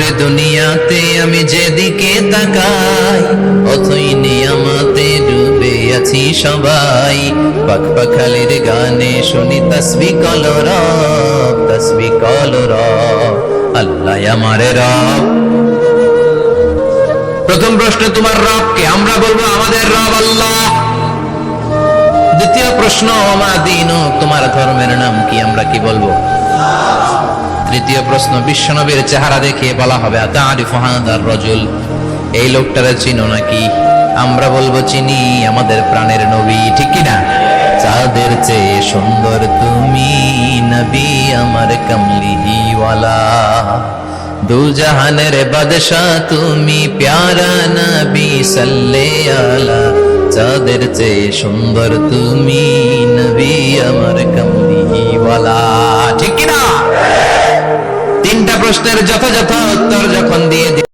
তোমার দুনিয়াতে আমি যেদিকে তাকাই, অথই নিয়ামাতে ডুবে আছি সবাই। পাখ পাখালির গানে শুনি তসবি কলর তসবি কলর আল্লাহ আমার রব। প্রথম প্রশ্ন, তোমার রবকে আমরা বলব আমাদের রব আল্লাহ। দ্বিতীয় প্রশ্ন মা দিন, তোমার ধর্মের নাম কি আমরা কি বলব? তৃতীয় প্রশ্ন, বিশ্বনবীর চেহারা দেখে বলা হবে রজুল। এই লোকটারে চিনো নাকি? আমরা বলব, চিনি, আমাদের প্রাণের নবী। ঠিক না? চাঁদের চেয়ে সুন্দর তুমি নবী আমার কমলিওয়ালা দু জাহানের বাদশাহ তুমি প্যারা নবী সাল্লে আলা চাঁদের চেয়ে সুন্দর তুমি নবী আমার কমলিওয়ালা প্রশ্নের যথাযথ উত্তর যখন দিয়ে